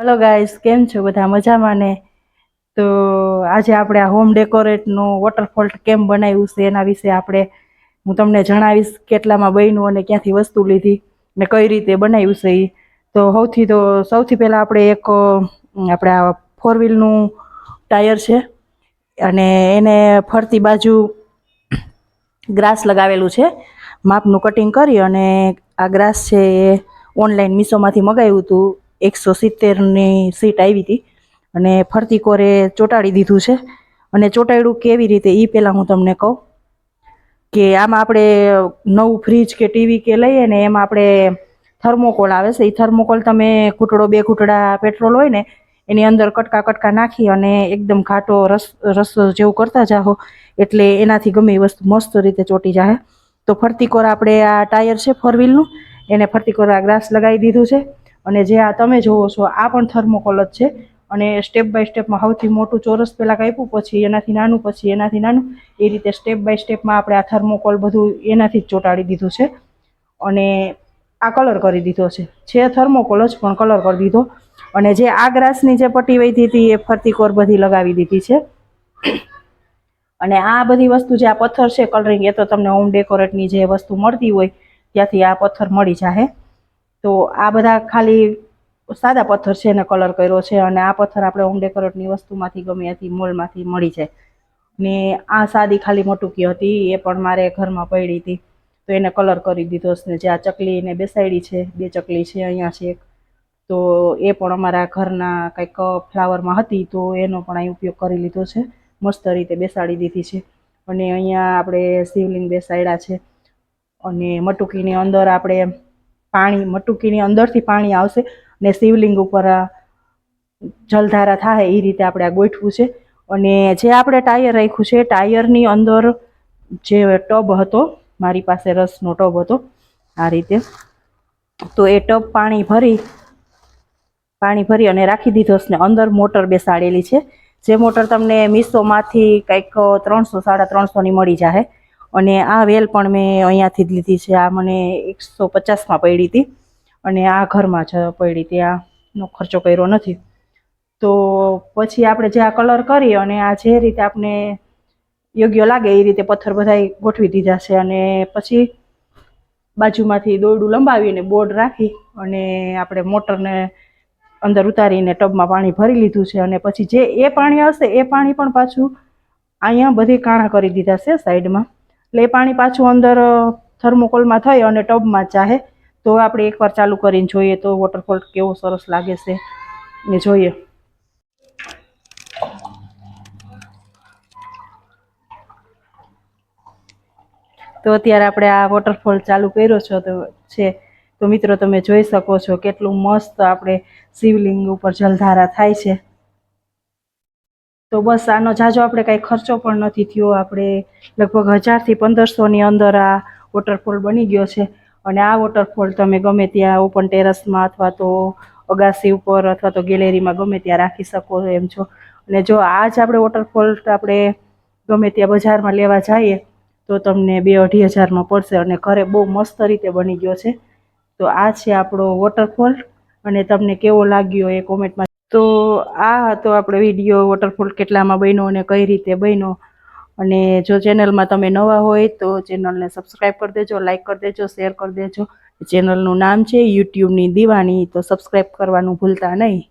Hello guys કેમ છો બધા? મજામાં ને? તો આજે આપણે આ હોમ ડેકોરેટનું વોટરફોલ કેમ બનાવ્યું છે. એના વિશે આપણે, હું તમને જણાવીશ કેટલામાં બન્યું અને ક્યાંથી વસ્તુ લીધી ને કઈ રીતે બનાવ્યું છે એ તો સૌથી તો, સૌથી પહેલાં આપણે એક આપણે આ ફોર વ્હીલનું ટાયર છે અને એને ફરતી બાજુ ગ્રાસ લગાવેલું છે. માપનું કટિંગ કરી અને આ ગ્રાસ છે એ ઓનલાઈન મીશોમાંથી મગાવ્યું હતું. એકસો સિત્તેરની સીટ આવી હતી અને ફરતી કોરે ચોંટાડી દીધું છે. અને ચોંટાડ્યું કેવી રીતે એ પહેલાં હું તમને કહું કે આમાં આપણે નવું ફ્રીજ કે ટીવી કે લઈએ ને એમાં આપણે થર્મોકોલ આવે છે. એ થર્મોકોલ તમે ઘૂંટડો બે ઘૂંટડા પેટ્રોલ હોય ને એની અંદર કટકા કટકા નાખી અને એકદમ ઘાટો રસ રસ જેવું કરતા જાઓ એટલે એનાથી ગમે એ વસ્તુ મસ્ત રીતે ચોંટી જાય તો ફરતી કોર આપણે આ ટાયર છે ફોર વ્હીલનું એને ફરતી કોર આ ગ્રાસ લગાવી દીધું છે. અને જે આ તમે જોવો છો, આ પણ થર્મોકોલ જ છે. અને સ્ટેપ બાય સ્ટેપમાં સૌથી મોટું ચોરસ પહેલાં કાપ્યું, પછી એનાથી નાનું, પછી એનાથી નાનું. એ રીતે સ્ટેપ બાય સ્ટેપમાં આપણે આ થર્મોકોલ બધું એનાથી જ ચોંટાડી દીધું છે. અને આ કલર કરી દીધો છે. છે થર્મોકોલ જ પણ કલર કરી દીધો. અને જે આ ગ્રાસની જે પટ્ટી વહી હતી, એ ફરતી કોર બધી લગાવી દીધી છે. અને આ બધી વસ્તુ જે આ પથ્થર છે કલરિંગ એ તો તમને હોમ ડેકોરેટની જે વસ્તુ મળતી હોય, ત્યાંથી આ પથ્થર મળી જાય તો આ બધા ખાલી સાદા પથ્થર છે એને કલર કર્યો છે અને આ પથ્થર આપણે હોમ ડેકોરેટની વસ્તુમાંથી ગમે ત્યાંથી મોલમાંથી મળી જાય. ને આ સાદી ખાલી મટુકી હતી, એ પણ મારે ઘરમાં પડી હતી. તો એને કલર કરી દીધો છે જે આ ચકલી એને બેસાડી છે, બે ચકલી છે અહીંયા છે એક. તો એ પણ અમારા ઘરના કંઈક ફ્લાવરમાં હતી, તો એનો પણ અહીં ઉપયોગ કરી લીધો છે. મસ્ત રીતે બેસાડી દીધી છે. અને અહીંયા આપણે શિવલિંગ બેસાડ્યા છે. અને મટુકીની અંદર આપણે પાણી, મટુકીની અંદરથી પાણી આવશે ને શિવલિંગ ઉપર જલધારા થાય એ રીતે આપણે આ ગોઠવું છે. અને જે આપણે ટાયર રાખ્યું છે, ટાયરની અંદર જે ટબ હતો, મારી પાસે રસનો ટબ હતો, આ રીતે. તો એ ટબ પાણી ભરી પાણી ભરી અને રાખી દીધો છે ને અંદર મોટર બેસાડેલી છે. જે મોટર તમને મીસોમાંથી કંઈક ત્રણસો, સાડા ત્રણસોની મળી જાય અને આ વેલ પણ મેં અહીંયાથી જ લીધી છે. આ મને એકસો પચાસમાં પડી હતી અને આ ઘરમાં જ પડી હતી. આનો ખર્ચો કર્યો નથી. તો પછી આપણે જે આ કલર કરી અને આ જે રીતે આપણે યોગ્ય લાગે એ રીતે પથ્થર બધાય ગોઠવી દીધા છે અને પછી બાજુમાંથી દોરડું લંબાવીને બોર્ડ રાખી અને આપણે મોટરને અંદર ઉતારીને ટબમાં પાણી ભરી લીધું છે અને પછી જે એ પાણી હશે એ પાણી પણ પાછું અહીંયા બધી કાણા કરી દીધા છે સાઈડમાં. એટલે પાણી પાછું અંદર થર્મોકોલમાં થઈ અને ટબમાં ચાહે. તો આપણે એકવાર ચાલુ કરીને જોઈએ તો વોટરફોલ કેવો સરસ લાગે છે. એ જોઈએ. તો અત્યારે આપણે આ વોટરફોલ ચાલુ કર્યો છો તો છે. તો મિત્રો તમે જોઈ શકો છો કેટલું મસ્ત આપણે શિવલિંગ ઉપર જલધારા થાય છે. તો બસ આનો જાજો આપણે કાંઈ ખર્ચો પણ નથી થયો. આપણે લગભગ હજારથી પંદરસોની અંદર આ વોટરફોલ બની ગયો છે. અને આ વોટરફોલ તમે ગમે ત્યાં ઓપન ટેરેસમાં અથવા તો અગાસી ઉપર અથવા તો ગેલેરીમાં ગમે ત્યાં રાખી શકો એમ છો. અને જો આ જ આપણે વોટરફોલ આપણે ગમે ત્યાં બજારમાં લેવા જઈએ, તો તમને બે અઢી હજારમાં પડશે અને ઘરે બહુ મસ્ત રીતે બની ગયો છે. તો આ છે આપણો વોટરફોલ અને તમને કેવો લાગ્યો એ કોમેન્ટમાં તો આ હતો આપણો વીડિયો વોટરફોલ કેટલામાં બન્યો અને કઈ રીતે બન્યો. અને જો ચેનલમાં તમે નવા હોય તો ચેનલને સબસ્ક્રાઈબ કરી દેજો લાઇક કરી દેજો શેર કરી દેજો. ચેનલનું નામ છે યુટ્યુબની દીવાની, તો સબસ્ક્રાઈબ કરવાનું ભૂલતા નહીં.